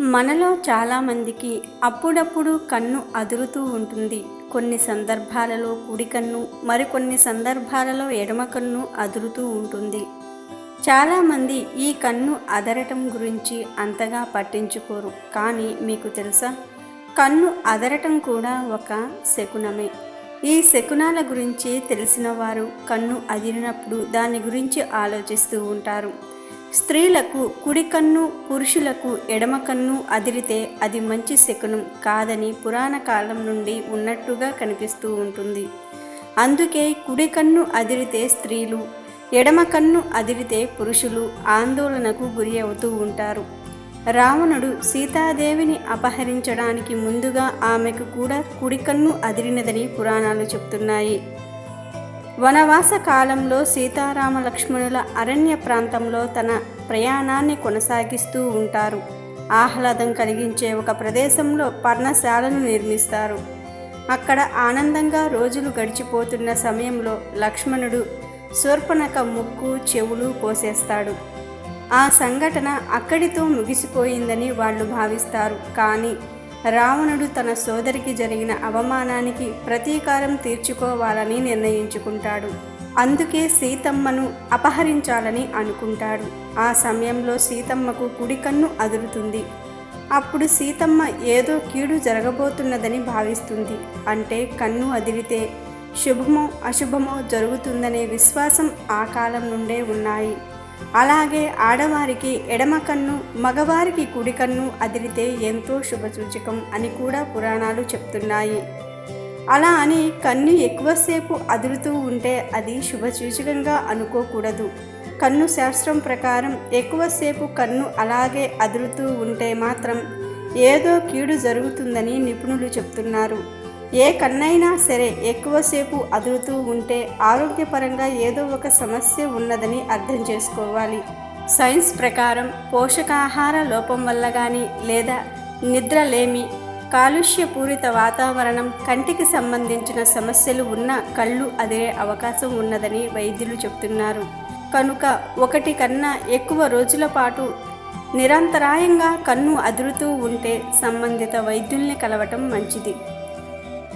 మనలో చాలామందికి అప్పుడప్పుడు కన్ను అదురుతూ ఉంటుంది. కొన్ని సందర్భాలలో కుడి కన్ను మరికొన్ని సందర్భాలలో ఎడమ కన్ను అదురుతూ ఉంటుంది. చాలామంది ఈ కన్ను అదరటం గురించి అంతగా పట్టించుకోరు. కానీ మీకు తెలుసా? కన్ను అదరటం కూడా ఒక శకునమే. ఈ శకునాల గురించి తెలిసిన వారు కన్ను అదిరినప్పుడు దాని గురించి ఆలోచిస్తూ ఉంటారు. స్త్రీలకు కుడి కన్ను పురుషులకు ఎడమ కన్ను అదిరితే అది మంచి శకునం కాదని పురాణ కాలం నుండి ఉన్నట్టుగా కనిపిస్తూ ఉంటుంది. అందుకే కుడి కన్ను అదిరితే స్త్రీలు ఎడమ కన్ను అదిరితే పురుషులు ఆందోళనకు గురి అవుతూ ఉంటారు. రావణుడు సీతాదేవిని అపహరించడానికి ముందుగా ఆమెకు కూడా కుడి కన్ను అదిరినదని పురాణాలు చెప్తున్నాయి. వనవాస కాలంలో సీతారామ లక్ష్మణుల అరణ్య ప్రాంతంలో తన ప్రయాణాన్ని కొనసాగిస్తూ ఉంటారు. ఆహ్లాదం కలిగించే ఒక ప్రదేశంలో పర్ణశాలను నిర్మిస్తారు. అక్కడ ఆనందంగా రోజులు గడిచిపోతున్న సమయంలో లక్ష్మణుడు శూర్పణక ముక్కు చెవులు కోసేస్తాడు ఆ సంఘటన అక్కడితో ముగిసిపోయిందని వాళ్ళు భావిస్తారు. కానీ రావణుడు తన సోదరికి జరిగిన అవమానానికి ప్రతీకారం తీర్చుకోవాలని నిర్ణయించుకుంటాడు. అందుకే సీతమ్మను అపహరించాలని అనుకుంటాడు. ఆ సమయంలో సీతమ్మకు కుడి కన్ను అదురుతుంది. అప్పుడు సీతమ్మ ఏదో కీడు జరగబోతున్నదని భావిస్తుంది. అంటే కన్ను అదిరితే శుభమో అశుభమో జరుగుతుందనే విశ్వాసం ఆ కాలం నుండే ఉన్నాయి. అలాగే ఆడవారికి ఎడమ కన్ను మగవారికి కుడి కన్ను అదిరితే ఎంతో శుభసూచకం అని కూడా పురాణాలు చెప్తున్నాయి. అలా అని కన్ను ఎక్కువసేపు అదురుతూ ఉంటే అది శుభసూచకంగా అనుకోకూడదు. కన్ను శాస్త్రం ప్రకారం ఎక్కువసేపు కన్ను అలాగే అదురుతూ ఉంటే మాత్రం ఏదో కీడు జరుగుతుందని నిపుణులు చెప్తున్నారు. ఏ కన్నైనా సరే ఎక్కువసేపు అదురుతూ ఉంటే ఆరోగ్యపరంగా ఏదో ఒక సమస్య ఉన్నదని అర్థం చేసుకోవాలి. సైన్స్ ప్రకారం పోషకాహార లోపం వల్ల కానీ లేదా నిద్రలేమి కాలుష్యపూరిత వాతావరణం కంటికి సంబంధించిన సమస్యలు ఉన్న కళ్ళు అదిరే అవకాశం ఉన్నదని వైద్యులు చెప్తున్నారు. కనుక ఒకటి కన్నా ఎక్కువ రోజుల పాటు నిరంతరాయంగా కన్ను అదురుతూ ఉంటే సంబంధిత వైద్యుల్ని కలవటం మంచిది.